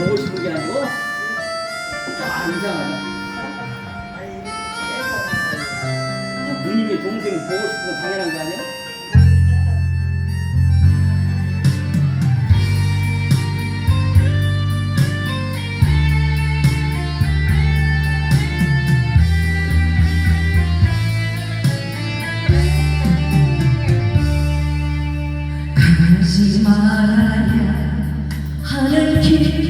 보고 싶은 게 아니고? 아 이상하다. 누님이 동생 보고 싶은 건 당연한 거 아니야? 가지 말아야 하는 길.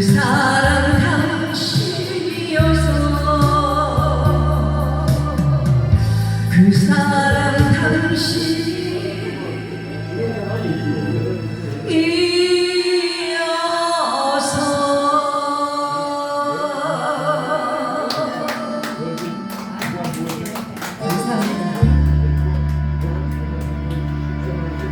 그 사랑 당신이어서 그 사랑 당신이